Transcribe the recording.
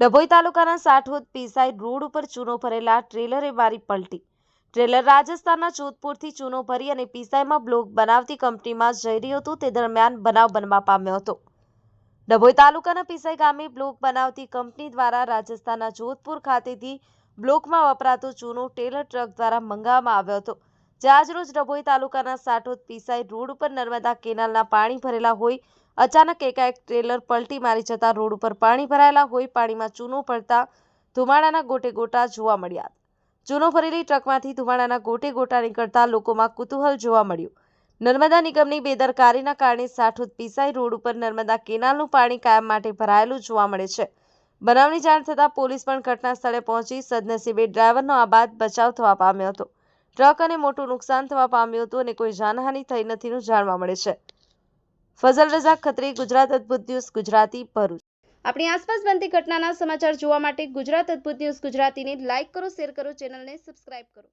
ડભોઈ તાલુકાના સાઠોદ પીસાઈ રોડ ઉપર ચૂનો ભરેલા ટ્રેલરે મારી પલટી. ટ્રેલર રાજસ્થાનના જોધપુરથી ચૂનો ભરી અને પીસાઈમાં બ્લોક બનાવતી કંપનીમાં જઈ રહ્યું હતું, તે દરમિયાન બનાવ બનવા પામ્યો હતો. ડભોઈ તાલુકાના પીસાઈ ગામે બ્લોક બનાવતી કંપની દ્વારા રાજસ્થાનના જોધપુર ખાતેથી બ્લોકમાં વપરાતો ચૂનો ટેલર ટ્રક દ્વારા મંગાવવામાં આવ્યો હતો. જે આજરોજ ડભોઈ તાલુકાના સાઠોદ પીસાઈ રોડ ઉપર નર્મદા કેનાલના પાણી ભરેલા હોય અચાનક એકાએક ટ્રેલર પલટી મારી જતા રોડ ઉપર પાણી ભરાયેલા હોય પાણીમાં ચૂનો પડતા ધુમાડાના ગોટે ગોટા જોવા મળ્યા. ચૂનો ભરેલી ટ્રકમાંથી ધુમાડાના ગોટે ગોટા નીકળતા લોકોમાં કુતૂહલ જોવા મળ્યું. નર્મદા નિગમની બેદરકારીના કારણે સાઠોદ પીસાઈ રોડ ઉપર નર્મદા કેનાલનું પાણી કાયમ માટે ભરાયેલું જોવા મળે છે. બનાવની જાણ થતાં પોલીસ પણ ઘટના સ્થળે પહોંચી સદનસીબે ડ્રાઈવરનો આબાદ બચાવ થવા પામ્યો હતો. ટ્રક અને મોટું નુકસાન થવા પામ્યું હતું અને કોઈ જાનહાનિ થઈ નથીનું જાણવા મળે છે. ફઝલ રઝા ખત્રી, ગુજરાત અદ્ભુત ન્યૂઝ, ગુજરાતી ભરૂચ. આપણી આસપાસ બનતી ઘટનાના સમાચાર જોવા માટે ગુજરાત અદ્ભુત ન્યૂઝ ગુજરાતીને લાઇક કરો, શેર કરો, ચેનલને સબસ્ક્રાઇબ કરો.